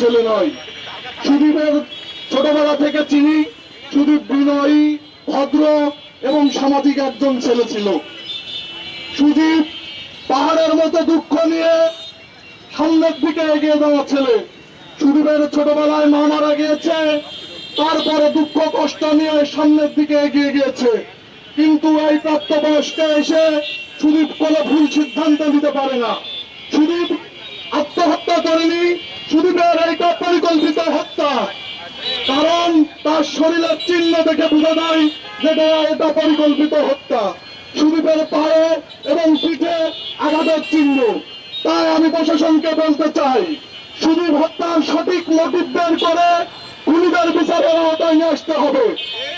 ছেলে নয়। সুদীপের ছোটবেলা থেকে চিনি সুদীপ বিনয়ী, ভদ্র এবং সামাজিক একজন ছেলে ছিল। সুদীপ পাহাড়ের মতো দুঃখ নিয়ে সামনের দিকে এগিয়ে যাওয়া ছেলে। সুদীপের ছোটবেলায় মা মারা গিয়েছে, তারপরে দুঃখ কষ্ট নিয়ে সামনের দিকে এগিয়ে গিয়েছে। কিন্তু এই প্রাপ্তবয়স্কে এসে সুদীপ কোনো ভুল সিদ্ধান্ত নিতে পারে না। সুদীপ আত্মহত্যা করেনি পরিকল্পিত হত্যা। কারণ তার শরীরের চিহ্ন দেখে বোঝা যায় যে এটা পরিকল্পিত হত্যা। সুদীপের পায়ে এবং পিঠে আঘাতের চিহ্ন। তাই আমি প্রশাসনকে বলতে চাই, সুদীপ হত্যার সঠিক মোটিভ বের করে খুনিদের বিচারের আওতায় নিয়ে আসতে হবে।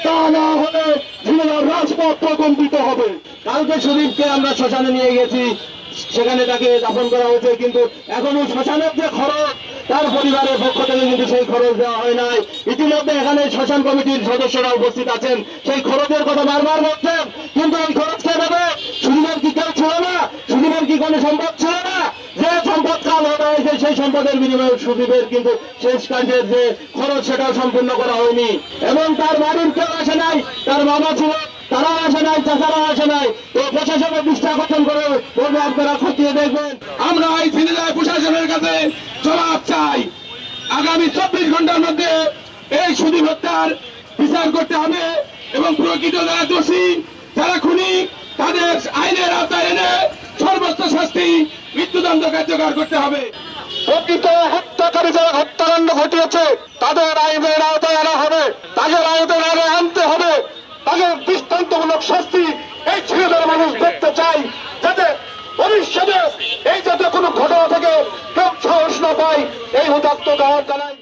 তা না হলে ঝিনার রাজপথ প্রকম্পিত হবে। কালকে শরীফকে আমরা শ্মশানে নিয়ে গেছি। সেখানে তাকে দাফন করা হয়েছে, কিন্তু এখনও শ্মশানের যে খরচ, তার পরিবারের পক্ষ থেকে কিন্তু সেই খরচ দেওয়া হয় নাই। ইতিমধ্যে এখানে শ্মশান কমিটির সদস্যরা উপস্থিত আছেন। সেই খরচের কথা বারবার বলছেন, কিন্তু এই খরচ কে দেবে সুদীপের কি কেউ ছিল না? সুদীপের কি কোনো সম্পদ ছিল না? যে সম্পদ কাল হতে হয়েছে সেই সম্পদের বিনিময়ে সুদীপের কিন্তু শেষ কাজের যে খরচ, সেটাও সম্পূর্ণ করা হয়নি। এবং তার বাড়ির কেউ আসে নাই, তার মামা ছিল তারাও আসে নাই চাচারাও আসে নাই। তো প্রশাসনের দৃষ্টি আকর্ষণ করে বলবে, আপনারা খতিয়ে দেখবেন। আমরা এই ঝিনাইদহ প্রশাসনের কাছে জবাব চাই। আগামী চব্বিশ ঘণ্টার মধ্যে এই সুদীপ হত্যার বিচার করতে হবে এবং প্রকৃত যারা দোষী, যারা খুনি তাদের আইনের আওতায় এনে সর্বোচ্চ শাস্তি, মৃত্যুদণ্ড কার্যকর করতে হবে। প্রকৃত হত্যাকারী যারা হত্যাকাণ্ড ঘটিয়েছে, তাদের আইনের আওতায় আনা হবে। তাদের আওতায় আনা দৃষ্টান্তমূলক শাস্তি এই ছেলেদের মানুষ দেখতে চাই যাতে ভবিষ্যতে এই যাতে কোনো ঘটনা থেকে কেউ সাহস না পায়, এই উদাত্ত দাওয়াত জানাই